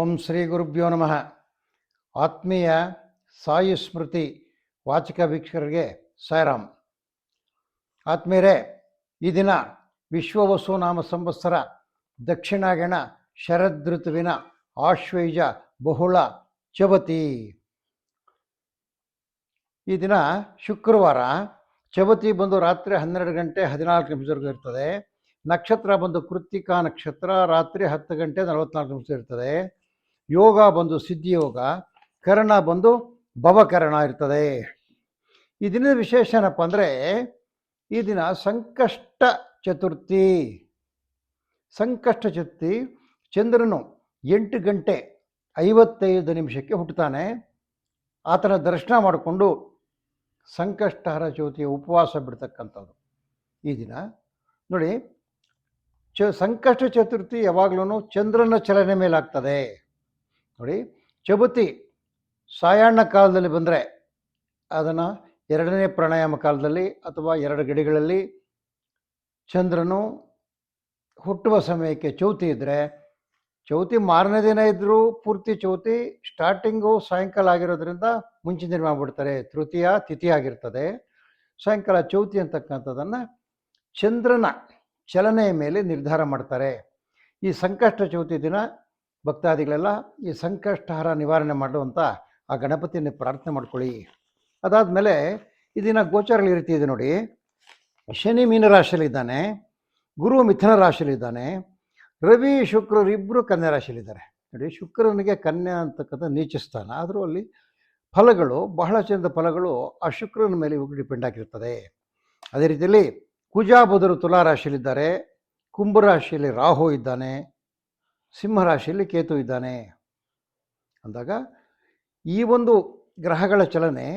ಓಂ ಶ್ರೀ ಗುರುಭ್ಯೋ ನಮಃ. ಆತ್ಮೀಯ ಸಾಯಿ ಸ್ಮೃತಿ ವಾಚಕ ವೀಕ್ಷಕರಿಗೆ ಸಾಯಿರಾಮ್. ಆತ್ಮೀಯರೇ, ಈ ದಿನ ವಿಶ್ವವಸು ನಾಮ ಸಂವತ್ಸರ ದಕ್ಷಿಣಾಗಣ ಶರದೃತುವಿನ ಆಶ್ವಯುಜ ಬಹುಳ ಚವತಿ. ಈ ದಿನ ಶುಕ್ರವಾರ ಚವತಿ ಬಂದು ರಾತ್ರಿ ಹನ್ನೆರಡು ಗಂಟೆ ಹದಿನಾಲ್ಕು ನಿಮಿಷವರೆಗೂ ಇರ್ತದೆ. ನಕ್ಷತ್ರ ಬಂದು ಕೃತ್ತಿಕಾ ನಕ್ಷತ್ರ ರಾತ್ರಿ ಹತ್ತು ಗಂಟೆ ನಲವತ್ನಾಲ್ಕು ನಿಮಿಷ ಇರ್ತದೆ. ಯೋಗ ಬಂದು ಸಿದ್ಧಿಯೋಗ, ಕರಣ ಬಂದು ಭವಕರಣ ಇರ್ತದೆ. ಈ ದಿನದ ವಿಶೇಷ ಏನಪ್ಪ ಅಂದರೆ, ಈ ದಿನ ಸಂಕಷ್ಟ ಚತುರ್ಥಿ. ಸಂಕಷ್ಟ ಚತುರ್ಥಿ, ಚಂದ್ರನು ಎಂಟು ಗಂಟೆ ಐವತ್ತೈದು ನಿಮಿಷಕ್ಕೆ ಹುಟ್ಟುತ್ತಾನೆ. ಆತನ ದರ್ಶನ ಮಾಡಿಕೊಂಡು ಸಂಕಷ್ಟಹರ ಚೌತಿಯ ಉಪವಾಸ ಬಿಡ್ತಕ್ಕಂಥದ್ದು ಈ ದಿನ. ನೋಡಿ, ಚ ಸಂಕಷ್ಟ ಚತುರ್ಥಿ ಯಾವಾಗಲೂ ಚಂದ್ರನ ಚಲನೆ ಮೇಲಾಗ್ತದೆ. ನೋಡಿ ಚಬುತಿ ಸಾಯಾಣ ಕಾಲದಲ್ಲಿ ಬಂದರೆ ಅದನ್ನು ಎರಡನೇ ಪ್ರಾಣಾಯಾಮ ಕಾಲದಲ್ಲಿ ಅಥವಾ ಎರಡು ಗಡಿಗಳಲ್ಲಿ ಚಂದ್ರನು ಹುಟ್ಟುವ ಸಮಯಕ್ಕೆ ಚೌತಿ ಇದ್ದರೆ ಚೌತಿ ಮಾರನೇ ದಿನ ಇದ್ದರೂ ಪೂರ್ತಿ ಚೌತಿ ಸ್ಟಾರ್ಟಿಂಗು ಸಾಯಂಕಾಲ ಆಗಿರೋದ್ರಿಂದ ಮುಂಚಿನ ದಿನ ಮಾಡಿಬಿಡ್ತಾರೆ. ತೃತೀಯ ತಿಥಿ ಆಗಿರ್ತದೆ. ಸಾಯಂಕಾಲ ಚೌತಿ ಅಂತಕ್ಕಂಥದ್ದನ್ನು ಚಂದ್ರನ ಚಲನೆಯ ಮೇಲೆ ನಿರ್ಧಾರ ಮಾಡ್ತಾರೆ. ಈ ಸಂಕಷ್ಟ ಚೌತಿ ದಿನ ಭಕ್ತಾದಿಗಳೆಲ್ಲ ಈ ಸಂಕಷ್ಟಹಾರ ನಿವಾರಣೆ ಮಾಡುವಂಥ ಆ ಗಣಪತಿಯನ್ನು ಪ್ರಾರ್ಥನೆ ಮಾಡ್ಕೊಳ್ಳಿ. ಅದಾದಮೇಲೆ ಈ ದಿನ ಗೋಚಾರಗಳು ಈ ರೀತಿ ಇದೆ ನೋಡಿ. ಶನಿ ಮೀನ ರಾಶಿಯಲ್ಲಿದ್ದಾನೆ, ಗುರು ಮಿಥುನ ರಾಶಿಯಲ್ಲಿದ್ದಾನೆ, ರವಿ ಶುಕ್ರರು ಇಬ್ಬರು ಕನ್ಯಾ ರಾಶಿಯಲ್ಲಿದ್ದಾರೆ. ನೋಡಿ, ಶುಕ್ರನಿಗೆ ಕನ್ಯಾ ಅಂತಕ್ಕಂಥ ನೀಚ ಸ್ಥಾನ. ಆದರೂ ಅಲ್ಲಿ ಫಲಗಳು, ಬಹಳ ಚಂದ ಫಲಗಳು ಆ ಶುಕ್ರನ ಮೇಲೆ ಇವಾಗ ಡಿಪೆಂಡ್ ಆಗಿರ್ತದೆ. ಅದೇ ರೀತಿಯಲ್ಲಿ ಕುಜಾ ಬುಧರು ತುಲಾ ರಾಶಿಯಲ್ಲಿದ್ದಾರೆ ಕುಂಭರಾಶಿಯಲ್ಲಿ ರಾಹು ಇದ್ದಾನೆ ಸಿಂಹರಾಶಿಯಲ್ಲಿ ಕೇತು ಇದ್ದಾನೆ ಅಂದಾಗ ಈ ಒಂದು ಗ್ರಹಗಳ ಚಲನೆ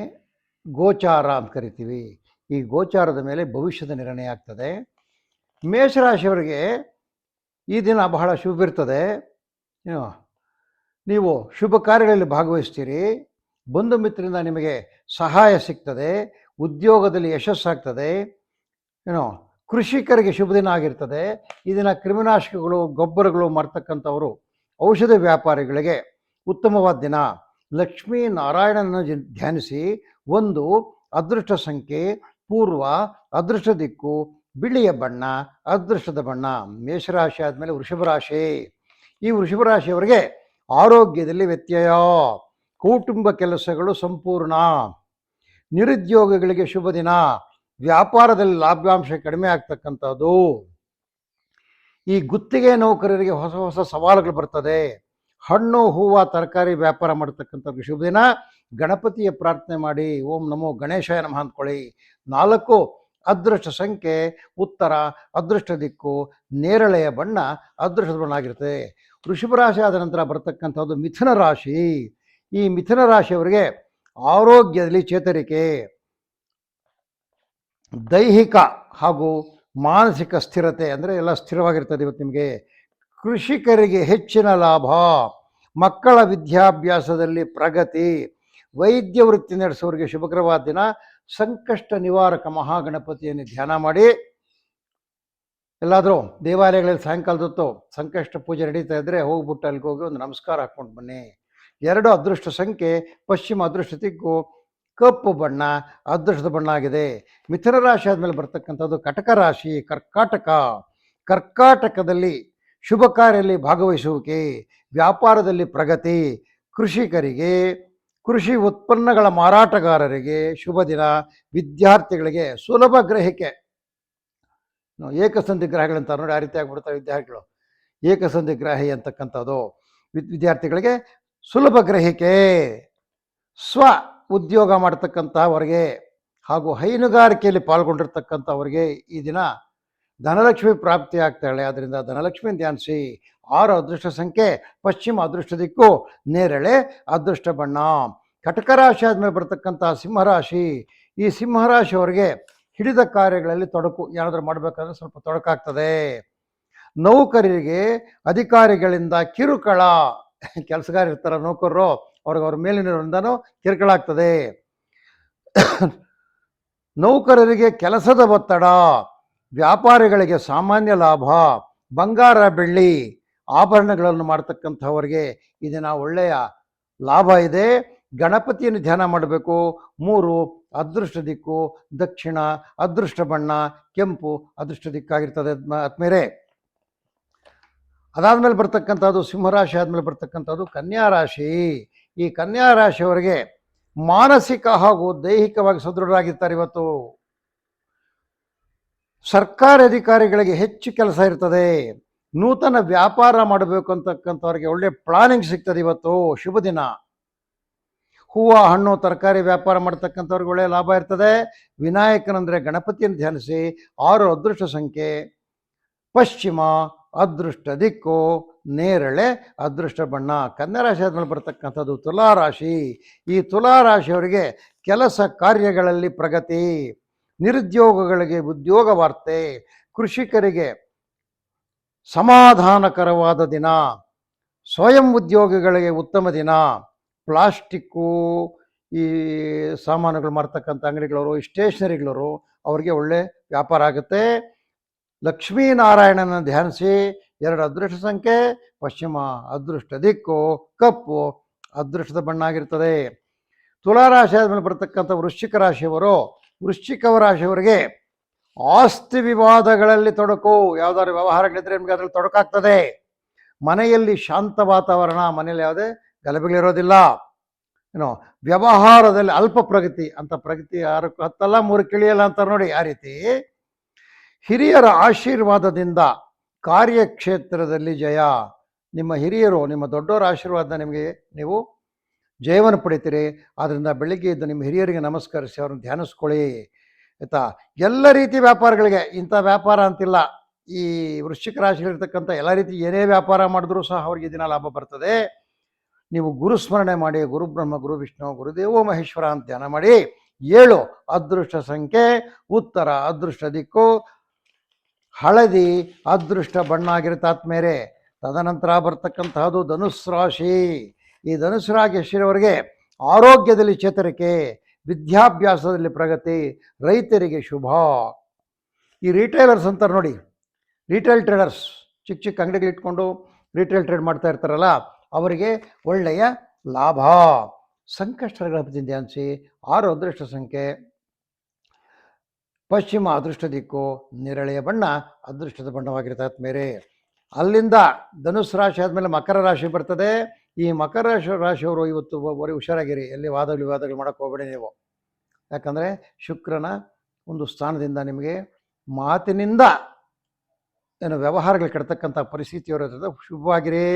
ಗೋಚಾರ ಅಂತ ಕರಿತೀವಿ. ಈ ಗೋಚಾರದ ಮೇಲೆ ಭವಿಷ್ಯದ ನಿರ್ಣಯ ಆಗ್ತದೆ. ಮೇಷರಾಶಿಯವರಿಗೆ ಈ ದಿನ ಬಹಳ ಶುಭ ಏನು, ನೀವು ಶುಭ ಕಾರ್ಯಗಳಲ್ಲಿ ಭಾಗವಹಿಸ್ತೀರಿ. ಬಂಧು ಮಿತ್ರರಿಂದ ನಿಮಗೆ ಸಹಾಯ ಸಿಗ್ತದೆ. ಉದ್ಯೋಗದಲ್ಲಿ ಯಶಸ್ಸಾಗ್ತದೆ. ಏನೋ ಕೃಷಿಕರಿಗೆ ಶುಭ ದಿನ ಆಗಿರ್ತದೆ. ಈ ದಿನ ಕ್ರಿಮಿನಾಶಕಗಳು, ಗೊಬ್ಬರಗಳು ಮಾಡ್ತಕ್ಕಂಥವರು ಔಷಧ ವ್ಯಾಪಾರಿಗಳಿಗೆ ಉತ್ತಮವಾದ ದಿನ. ಲಕ್ಷ್ಮೀ ನಾರಾಯಣನ ಧ್ಯಾನಿಸಿ. ಒಂದು, ಅದೃಷ್ಟ ಸಂಖ್ಯೆ, ಪೂರ್ವ, ಅದೃಷ್ಟ ದಿಕ್ಕು, ಬಿಳಿಯ ಬಣ್ಣ, ಅದೃಷ್ಟದ ಬಣ್ಣ, ಮೇಷರಾಶಿ ಆದಮೇಲೆ ವೃಷಭ ರಾಶಿ ಈ ವೃಷಭ ರಾಶಿಯವರಿಗೆ ಆರೋಗ್ಯದಲ್ಲಿ ವ್ಯತ್ಯಯ. ಕುಟುಂಬ ಕೆಲಸಗಳು ಸಂಪೂರ್ಣ. ನಿರುದ್ಯೋಗಿಗಳಿಗೆ ಶುಭ ದಿನ. ವ್ಯಾಪಾರದಲ್ಲಿ ಲಾಭಾಂಶ ಕಡಿಮೆ ಆಗ್ತಕ್ಕಂಥದ್ದು. ಈ ಗುತ್ತಿಗೆ ನೌಕರರಿಗೆ ಹೊಸ ಹೊಸ ಸವಾಲುಗಳು ಬರ್ತದೆ. ಹಣ್ಣು, ಹೂವು, ತರಕಾರಿ ವ್ಯಾಪಾರ ಮಾಡ್ತಕ್ಕಂಥವ್ರಿಗೆ ಶುಭ ದಿನ ಗಣಪತಿಯ ಪ್ರಾರ್ಥನೆ ಮಾಡಿ, ಓಂ ನಮೋ ಗಣೇಶಾಯ ನಮಃ ಅಂದ್ಕೊಳ್ಳಿ. ನಾಲ್ಕು, ಅದೃಷ್ಟ ಸಂಖ್ಯೆ, ಉತ್ತರ, ಅದೃಷ್ಟ ದಿಕ್ಕು, ನೇರಳೆಯ ಬಣ್ಣ, ಅದೃಷ್ಟದ ಬಣ್ಣ ಆಗಿರುತ್ತೆ. ವೃಷಭ ರಾಶಿ ಆದ ನಂತರ ಬರತಕ್ಕಂಥದ್ದು ಮಿಥುನ ರಾಶಿ. ಈ ಮಿಥುನ ರಾಶಿಯವರಿಗೆ ಆರೋಗ್ಯದಲ್ಲಿ ಚೇತರಿಕೆ. ದೈಹಿಕ ಹಾಗೂ ಮಾನಸಿಕ ಸ್ಥಿರತೆ ಅಂದರೆ ಎಲ್ಲ ಸ್ಥಿರವಾಗಿರ್ತದೆ ಇವತ್ತು ನಿಮಗೆ. ಕೃಷಿಕರಿಗೆ ಹೆಚ್ಚಿನ ಲಾಭ, ಮಕ್ಕಳ ವಿದ್ಯಾಭ್ಯಾಸದಲ್ಲಿ ಪ್ರಗತಿ, ವೈದ್ಯ ವೃತ್ತಿ ನಡೆಸೋರಿಗೆ ಶುಭಕರವಾದ ದಿನ. ಸಂಕಷ್ಟ ನಿವಾರಕ ಮಹಾಗಣಪತಿಯನ್ನು ಧ್ಯಾನ ಮಾಡಿ. ಎಲ್ಲಾದರೂ ದೇವಾಲಯಗಳಲ್ಲಿ ಸಾಯಂಕಾಲದೊತ್ತು ಸಂಕಷ್ಟ ಪೂಜೆ ನಡೀತಾ ಇದ್ದರೆ ಹೋಗ್ಬಿಟ್ಟು ಅಲ್ಲಿಗೆ ಹೋಗಿ ಒಂದು ನಮಸ್ಕಾರ ಹಾಕ್ಕೊಂಡು ಬನ್ನಿ. ಎರಡು ಅದೃಷ್ಟ ಸಂಖ್ಯೆ, ಪಶ್ಚಿಮ ಅದೃಷ್ಟ ದಿಕ್ಕು ಕಪ್ಪು ಬಣ್ಣ, ಅದೃಷ್ಟದ ಬಣ್ಣ ಆಗಿದೆ. ಮಿಥುನ ರಾಶಿ ಆದಮೇಲೆ ಬರ್ತಕ್ಕಂಥದ್ದು ಕಟಕ ರಾಶಿ, ಕರ್ಕಾಟಕ. ಕರ್ಕಾಟಕದಲ್ಲಿ ಶುಭ ಕಾರ್ಯದಲ್ಲಿ ಭಾಗವಹಿಸುವಿಕೆ, ವ್ಯಾಪಾರದಲ್ಲಿ ಪ್ರಗತಿ, ಕೃಷಿಕರಿಗೆ, ಕೃಷಿ ಉತ್ಪನ್ನಗಳ ಮಾರಾಟಗಾರರಿಗೆ ಶುಭ ದಿನ, ವಿದ್ಯಾರ್ಥಿಗಳಿಗೆ ಸುಲಭ ಗ್ರಹಿಕೆ. ಏಕಸಂಧಿ ಗ್ರಹಗಳಂತ ನೋಡಿ ಆ ರೀತಿ ಆಗ್ಬಿಡ್ತಾರೆ ವಿದ್ಯಾರ್ಥಿಗಳು. ಏಕಸಂಧಿ ಗ್ರಹಿ ಅಂತಕ್ಕಂಥದ್ದು. ವಿದ್ ವಿದ್ಯಾರ್ಥಿಗಳಿಗೆ ಸುಲಭ ಗ್ರಹಿಕೆ. ಸ್ವ ಉದ್ಯೋಗ ಮಾಡ್ತಕ್ಕಂತಹವರಿಗೆ ಹಾಗೂ ಹೈನುಗಾರಿಕೆಯಲ್ಲಿ ಪಾಲ್ಗೊಂಡಿರ್ತಕ್ಕಂಥವರಿಗೆ ಈ ದಿನ ಧನಲಕ್ಷ್ಮಿ ಪ್ರಾಪ್ತಿ ಆಗ್ತಾಳೆ ಅದರಿಂದ ಧನಲಕ್ಷ್ಮಿ ಧ್ಯಾನಿಸಿ, ಆರು ಅದೃಷ್ಟ ಸಂಖ್ಯೆ, ಪಶ್ಚಿಮ ಅದೃಷ್ಟ ದಿಕ್ಕು, ನೇರಳೆ ಅದೃಷ್ಟ ಬಣ್ಣ. ಕಟಕ ರಾಶಿ ಆದಮೇಲೆ ಬರ್ತಕ್ಕಂಥ ಸಿಂಹರಾಶಿ, ಈ ಸಿಂಹರಾಶಿಯವರಿಗೆ ಹಿಡಿದ ಕಾರ್ಯಗಳಲ್ಲಿ ತೊಡಕು, ಏನಾದರೂ ಮಾಡಬೇಕಾದ್ರೆ ಸ್ವಲ್ಪ ತೊಡಕಾಗ್ತದೆ. ನೌಕರರಿಗೆ ಅಧಿಕಾರಿಗಳಿಂದ ಕಿರುಕಳ. ಕೆಲಸಗಾರ ಇರ್ತಾರೆ, ನೌಕರರು ಅವ್ರಿಗೆ ಅವ್ರ ಮೇಲಿನಿಂದನೂ ಕಿರುಕುಳ ಆಗ್ತದೆ ನೌಕರರಿಗೆ ಕೆಲಸದ ಒತ್ತಡ, ವ್ಯಾಪಾರಿಗಳಿಗೆ ಸಾಮಾನ್ಯ ಲಾಭ, ಬಂಗಾರ ಬೆಳ್ಳಿ ಆಭರಣಗಳನ್ನು ಮಾಡ್ತಕ್ಕಂಥವರಿಗೆ ಇದನ್ನು ದಿನ ಒಳ್ಳೆಯ ಲಾಭ ಇದೆ. ಗಣಪತಿಯನ್ನು ಧ್ಯಾನ ಮಾಡಬೇಕು. ಮೂರು, ಅದೃಷ್ಟ ದಿಕ್ಕು, ದಕ್ಷಿಣ, ಅದೃಷ್ಟ ಬಣ್ಣ, ಕೆಂಪು, ಅದೃಷ್ಟ ದಿಕ್ಕಾಗಿರ್ತದೆ ಆತ್ಮೇರೆ ಅದಾದ್ಮೇಲೆ ಬರ್ತಕ್ಕಂಥದ್ದು, ಸಿಂಹರಾಶಿ ಆದಮೇಲೆ ಬರ್ತಕ್ಕಂಥದ್ದು, ಕನ್ಯಾ ರಾಶಿ. ಈ ಕನ್ಯಾ ರಾಶಿಯವರಿಗೆ ಮಾನಸಿಕ ಹಾಗೂ ದೈಹಿಕವಾಗಿ ಸದೃಢರಾಗಿರ್ತಾರೆ ಇವತ್ತು. ಸರ್ಕಾರಿ ಅಧಿಕಾರಿಗಳಿಗೆ ಹೆಚ್ಚು ಕೆಲಸ ಇರ್ತದೆ. ನೂತನ ವ್ಯಾಪಾರ ಮಾಡಬೇಕು ಅಂತಕ್ಕಂಥವ್ರಿಗೆ ಒಳ್ಳೆ ಪ್ಲಾನಿಂಗ್ ಸಿಗ್ತದೆ ಇವತ್ತು. ಶುಭ ದಿನ. ಹೂವು, ಹಣ್ಣು, ತರಕಾರಿ ವ್ಯಾಪಾರ ಮಾಡ್ತಕ್ಕಂಥವ್ರಿಗೆ ಒಳ್ಳೆಯ ಲಾಭ ಇರ್ತದೆ. ವಿನಾಯಕನಂದರೆ ಗಣಪತಿಯನ್ನು ಧ್ಯಾನಿಸಿ. ಆರು ಅದೃಷ್ಟ ಸಂಖ್ಯೆ. ಪಶ್ಚಿಮ, ಅದೃಷ್ಟ ದಿಕ್ಕು. ನೇರಳೆ ಅದೃಷ್ಟ ಬಣ್ಣ. ಕನ್ಯಾ ರಾಶಿ ಆದಮೇಲೆ ಬರ್ತಕ್ಕಂಥದ್ದು ತುಲಾರಾಶಿ ಈ ತುಲಾರಾಶಿಯವರಿಗೆ ಕೆಲಸ ಕಾರ್ಯಗಳಲ್ಲಿ ಪ್ರಗತಿ, ನಿರುದ್ಯೋಗಗಳಿಗೆ ಉದ್ಯೋಗ ವಾರ್ತೆ, ಕೃಷಿಕರಿಗೆ ಸಮಾಧಾನಕರವಾದ ದಿನ, ಸ್ವಯಂ ಉದ್ಯೋಗಿಗಳಿಗೆ ಉತ್ತಮ ದಿನ, ಪ್ಲಾಸ್ಟಿಕ್ಕು, ಈ ಸಾಮಾನುಗಳು ಮಾರ್ತಕ್ಕಂಥ ಅಂಗಡಿಗಳವರು, ಸ್ಟೇಷನರಿಗಳವರು, ಅವರಿಗೆ ಒಳ್ಳೆ ವ್ಯಾಪಾರ ಆಗುತ್ತೆ. ಲಕ್ಷ್ಮೀನಾರಾಯಣನ ಧ್ಯಾನಿಸಿ ಎರಡು ಅದೃಷ್ಟ ಸಂಖ್ಯೆ, ಪಶ್ಚಿಮ ಅದೃಷ್ಟ ದಿಕ್ಕು, ಕಪ್ಪು ಅದೃಷ್ಟದ ಬಣ್ಣ ಆಗಿರ್ತದೆ ತುಲಾರಾಶಿ ಆದಮೇಲೆ ಬರತಕ್ಕಂಥ ವೃಶ್ಚಿಕ ರಾಶಿಯವರು ವೃಶ್ಚಿಕ ರಾಶಿಯವರಿಗೆ ಆಸ್ತಿ ವಿವಾದಗಳಲ್ಲಿ ತೊಡಕು. ಯಾವ್ದಾದ್ರು ವ್ಯವಹಾರಗಳಿದ್ರೆ ನಿಮಗೆ ಅದರಲ್ಲಿ ತೊಡಕಾಗ್ತದೆ ಮನೆಯಲ್ಲಿ ಶಾಂತ ವಾತಾವರಣ, ಮನೆಯಲ್ಲಿ ಯಾವುದೇ ಗಲಭೆಗಳಿರೋದಿಲ್ಲ ಏನೋ ವ್ಯವಹಾರದಲ್ಲಿ ಅಲ್ಪ ಪ್ರಗತಿ ಅಂತ ಪ್ರಗತಿ ಯಾರು ಹತ್ತಲ್ಲ, ಮೂರು ಕಿಳಿಯಲ್ಲ ಅಂತ ನೋಡಿ. ಆ ರೀತಿ ಹಿರಿಯರ ಆಶೀರ್ವಾದದಿಂದ ಕಾರ್ಯಕ್ಷೇತ್ರದಲ್ಲಿ ಜಯ. ನಿಮ್ಮ ಹಿರಿಯರು, ನಿಮ್ಮ ದೊಡ್ಡವರ ಆಶೀರ್ವಾದ ನಿಮಗೆ, ನೀವು ಜಯವನ್ನು ಪಡಿತೀರಿ ಆದ್ದರಿಂದ ಬೆಳಿಗ್ಗೆ ಇದ್ದು ನಿಮ್ಮ ಹಿರಿಯರಿಗೆ ನಮಸ್ಕರಿಸಿ, ಅವ್ರನ್ನ ಧ್ಯಾನಿಸ್ಕೊಳ್ಳಿ. ಆಯಿತಾ? ಎಲ್ಲ ರೀತಿ ವ್ಯಾಪಾರಗಳಿಗೆ, ಇಂಥ ವ್ಯಾಪಾರ ಅಂತಿಲ್ಲ. ಈ ವೃಶ್ಚಿಕ ರಾಶಿಯಲ್ಲಿರ್ತಕ್ಕಂಥ ಎಲ್ಲ ರೀತಿ ಏನೇ ವ್ಯಾಪಾರ ಮಾಡಿದ್ರೂ ಸಹ ಅವ್ರಿಗೆ ದಿನ ಲಾಭ ಬರ್ತದೆ. ನೀವು ಗುರುಸ್ಮರಣೆ ಮಾಡಿ ಗುರು ಬ್ರಹ್ಮ ಗುರು ವಿಷ್ಣು ಗುರುದೇವೋ ಮಹೇಶ್ವರ ಅಂತ ಧ್ಯಾನ ಮಾಡಿ, ಏಳು, ಅದೃಷ್ಟ ಸಂಖ್ಯೆ, ಉತ್ತರ, ಅದೃಷ್ಟ ದಿಕ್ಕು ಹಳದಿ ಅದೃಷ್ಟ ಬಣ್ಣ ಆಗಿರುತ್ತೆ ತದನಂತರ ಬರ್ತಕ್ಕಂತಹದ್ದು ಧನುಸ್ ರಾಶಿ. ಈ ಧನುಸ್ ರಾಶಿಯವರಿಗೆ ಆರೋಗ್ಯದಲ್ಲಿ ಚೇತರಿಕೆ, ವಿದ್ಯಾಭ್ಯಾಸದಲ್ಲಿ ಪ್ರಗತಿ, ರೈತರಿಗೆ ಶುಭ. ಈ ರಿಟೈಲರ್ಸ್ ಅಂತಾರೆ ನೋಡಿ ರಿಟೇಲ್ ಟ್ರೇಡರ್ಸ್ ಚಿಕ್ಕ ಚಿಕ್ಕ ಅಂಗಡಿಗಳು ಇಟ್ಕೊಂಡು ರಿಟೇಲ್ ಟ್ರೇಡ್ ಮಾಡ್ತಾ ಇರ್ತಾರಲ್ಲ, ಅವರಿಗೆ ಒಳ್ಳೆಯ ಲಾಭ. ಸಂಕಷ್ಟಗಳ ಬಗ್ಗೆ ಅನಿಸಿ, ಆರು ಅದೃಷ್ಟ ಸಂಖ್ಯೆ. ಪಶ್ಚಿಮ ಅದೃಷ್ಟ ದಿಕ್ಕು, ನೇರಳೆಯ ಬಣ್ಣ, ಅದೃಷ್ಟದ ಬಣ್ಣವಾಗಿರುತ್ತೆ ಮೇರೆ ಅಲ್ಲಿಂದ ಧನುಸ್ ರಾಶಿ ಆದಮೇಲೆ ಮಕರ ರಾಶಿ ಬರ್ತದೆ. ಈ ಮಕರ ರಾಶಿ, ರಾಶಿಯವರು ಇವತ್ತು ಬರೀ ಹುಷಾರಾಗಿರಿ. ಎಲ್ಲಿ ವಾದ ವಿವಾದಗಳು ಮಾಡೋಕ್ಕೆ ಹೋಗಬೇಡಿ ನೀವು. ಯಾಕಂದರೆ ಶುಕ್ರನ ಒಂದು ಸ್ಥಾನದಿಂದ ನಿಮಗೆ ಮಾತಿನಿಂದ ಏನು ವ್ಯವಹಾರಗಳು ಕೆಡ್ತಕ್ಕಂಥ ಪರಿಸ್ಥಿತಿ ಇರೋದ್ರಿಂದ ಶುಭವಾಗಿರಿ.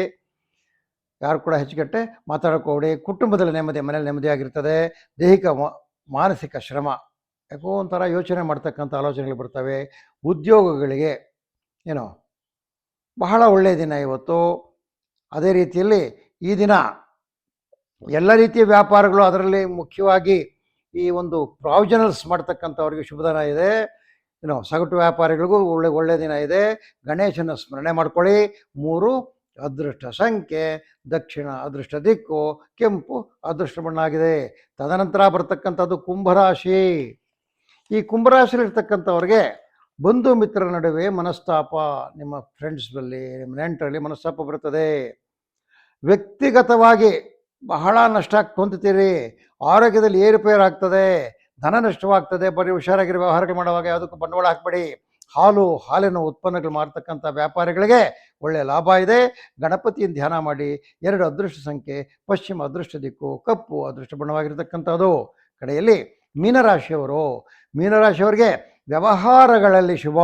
ಯಾರು ಕೂಡ ಹೆಚ್ಚುಗಟ್ಟೆ ಮಾತಾಡೋಕೆ ಹೋಗಬೇಡಿ. ಕುಟುಂಬದಲ್ಲಿ ನೆಮ್ಮದಿ, ಮನೇಲಿ ನೆಮ್ಮದಿಯಾಗಿರ್ತದೆ. ದೈಹಿಕ ಮಾನಸಿಕ ಶ್ರಮ. ಯಾಕೋ ಒಂಥರ ಯೋಚನೆ ಮಾಡ್ತಕ್ಕಂಥ ಆಲೋಚನೆಗಳು ಬರ್ತವೆ. ಉದ್ಯೋಗಗಳಿಗೆ ಏನೋ ಬಹಳ ಒಳ್ಳೆಯ ದಿನ ಇವತ್ತು. ಅದೇ ರೀತಿಯಲ್ಲಿ ಈ ದಿನ ಎಲ್ಲ ರೀತಿಯ ವ್ಯಾಪಾರಗಳು ಅದರಲ್ಲಿ ಮುಖ್ಯವಾಗಿ ಈ ಒಂದು ಪ್ರಾವಿಜನಲ್ಸ್ ಮಾಡ್ತಕ್ಕಂಥವ್ರಿಗೆ ಶುಭದಾನ ಇದೆ. ಏನೋ ಸಗಟು ವ್ಯಾಪಾರಿಗಳಿಗೂ ಒಳ್ಳೆ ಒಳ್ಳೆಯ ದಿನ ಇದೆ. ಗಣೇಶನ ಸ್ಮರಣೆ ಮಾಡ್ಕೊಳ್ಳಿ. ಮೂರು, ಅದೃಷ್ಟ ಸಂಖ್ಯೆ, ದಕ್ಷಿಣ ಅದೃಷ್ಟ ದಿಕ್ಕು, ಕೆಂಪು ಅದೃಷ್ಟ ಬಣ್ಣ ಆಗಿದೆ ತದನಂತರ ಬರ್ತಕ್ಕಂಥದ್ದು ಕುಂಭರಾಶಿ ಈ ಕುಂಭರಾಶಿಲಿರ್ತಕ್ಕಂಥವ್ರಿಗೆ ಬಂಧು ಮಿತ್ರರ ನಡುವೆ ಮನಸ್ತಾಪ ನಿಮ್ಮ ಫ್ರೆಂಡ್ಸ್ನಲ್ಲಿ ನಿಮ್ಮ ನೆಂಟರಲ್ಲಿ ಮನಸ್ತಾಪ ಬರುತ್ತದೆ. ವ್ಯಕ್ತಿಗತವಾಗಿ ಬಹಳ ನಷ್ಟ ಹೊಂದುತ್ತೀರಿ ಆರೋಗ್ಯದಲ್ಲಿ ಏರುಪೇರು ಆಗ್ತದೆ, ಧನ ನಷ್ಟವಾಗ್ತದೆ, ಬರೀ ಹುಷಾರಾಗಿರೋ, ವ್ಯವಹಾರಗಳು ಮಾಡುವಾಗ ಯಾವುದಕ್ಕೂ ಬಂಡವಾಳ ಹಾಕಬೇಡಿ. ಹಾಲು, ಹಾಲಿನ ಉತ್ಪನ್ನಗಳು ಮಾರ್ತಕ್ಕಂಥ ವ್ಯಾಪಾರಿಗಳಿಗೆ ಒಳ್ಳೆಯ ಲಾಭ ಇದೆ. ಗಣಪತಿಯನ್ನು ಧ್ಯಾನ ಮಾಡಿ, ಎರಡು ಅದೃಷ್ಟ ಸಂಖ್ಯೆ, ಪಶ್ಚಿಮ ಅದೃಷ್ಟ ದಿಕ್ಕು, ಕಪ್ಪು ಅದೃಷ್ಟ ಬಣ್ಣವಾಗಿರ್ತಕ್ಕಂಥದ್ದು. ಕಡೆಯಲ್ಲಿ ಮೀನರಾಶಿಯವರು ಮೀನರಾಶಿಯವರಿಗೆ ವ್ಯವಹಾರಗಳಲ್ಲಿ ಶುಭ,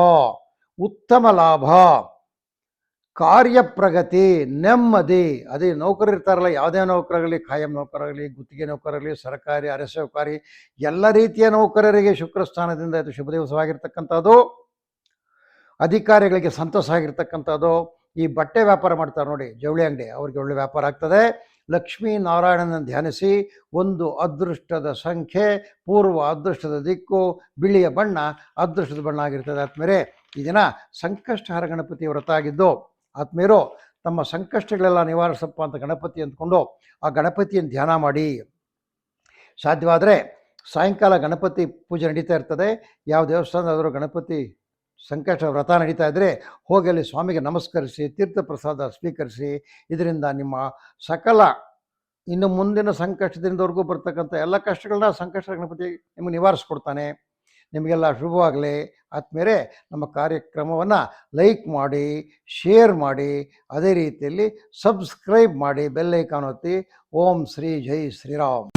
ಉತ್ತಮ ಲಾಭ, ಕಾರ್ಯಪ್ರಗತಿ, ನೆಮ್ಮದಿ. ಅದೇ ನೌಕರರು ಇರ್ತಾರಲ್ಲ, ಯಾವುದೇ ನೌಕರಾಗಲಿ ಖಾಯಂ ನೌಕರಾಗಲಿ ಗುತ್ತಿಗೆ ನೌಕರಾಗಲಿ ಸರ್ಕಾರಿ ಅರೆಸಹಕಾರಿ ಎಲ್ಲ ರೀತಿಯ ನೌಕರರಿಗೆ ಶುಕ್ರ ಸ್ಥಾನದಿಂದ ಇದು ಶುಭ ದಿವಸವಾಗಿರ್ತಕ್ಕಂಥದ್ದು. ಅಧಿಕಾರಿಗಳಿಗೆ ಸಂತೋಷ ಆಗಿರ್ತಕ್ಕಂಥದ್ದು. ಈ ಬಟ್ಟೆ ವ್ಯಾಪಾರ ಮಾಡ್ತಾರೆ ನೋಡಿ, ಜವಳಿ ಅಂಗಡಿ, ಅವ್ರಿಗೆ ಒಳ್ಳೆ ವ್ಯಾಪಾರ ಆಗ್ತದೆ. ಲಕ್ಷ್ಮೀ ನಾರಾಯಣನ ಧ್ಯಾನಿಸಿ ಒಂದು ಅದೃಷ್ಟದ ಸಂಖ್ಯೆ, ಪೂರ್ವ ಅದೃಷ್ಟದ ದಿಕ್ಕು, ಬಿಳಿಯ ಬಣ್ಣ, ಅದೃಷ್ಟದ ಬಣ್ಣ ಆಗಿರ್ತದೆ. ಆತ್ಮೇರೆ ಈ ದಿನ ಸಂಕಷ್ಟಹರ ಗಣಪತಿ ವ್ರತ ಆತ್ಮೀಯರು, ತಮ್ಮ ಸಂಕಷ್ಟಗಳೆಲ್ಲ ನಿವಾರಿಸಪ್ಪ ಅಂತ ಗಣಪತಿ ಅಂದ್ಕೊಂಡು ಆ ಗಣಪತಿಯನ್ನು ಧ್ಯಾನ ಮಾಡಿ. ಸಾಧ್ಯವಾದರೆ ಸಾಯಂಕಾಲ ಗಣಪತಿ ಪೂಜೆ ನಡೀತಾ ಇರ್ತದೆ. ಯಾವ ದೇವಸ್ಥಾನದಾದರೂ ಗಣಪತಿ ಸಂಕಷ್ಟ ವ್ರತ ನಡೀತಾ ಇದ್ದರೆ ಹೋಗಿ ಅಲ್ಲಿ ಸ್ವಾಮಿಗೆ ನಮಸ್ಕರಿಸಿ ತೀರ್ಥ ಪ್ರಸಾದ ಸ್ವೀಕರಿಸಿ. ಇದರಿಂದ ನಿಮ್ಮ ಸಕಲ, ಇನ್ನು ಮುಂದಿನ ಸಂಕಷ್ಟದಿಂದವರೆಗೂ ಬರ್ತಕ್ಕಂಥ ಎಲ್ಲ ಕಷ್ಟಗಳನ್ನ ಸಂಕಷ್ಟ ಗಣಪತಿ ನಿಮಗೆ ನಿವಾರಿಸ್ಕೊಡ್ತಾನೆ. ನಿಮಗೆಲ್ಲ ಶುಭವಾಗಲಿ. ಆದ್ಮೇಲೆ ನಮ್ಮ ಕಾರ್ಯಕ್ರಮವನ್ನು ಲೈಕ್ ಮಾಡಿ, ಶೇರ್ ಮಾಡಿ, ಅದೇ ರೀತಿಯಲ್ಲಿ ಸಬ್ಸ್ಕ್ರೈಬ್ ಮಾಡಿ ಬೆಲ್ಲೈಕಾನ್ ಒತ್ತಿ. ಓಂ ಶ್ರೀ ಜೈ ಶ್ರೀರಾಮ್.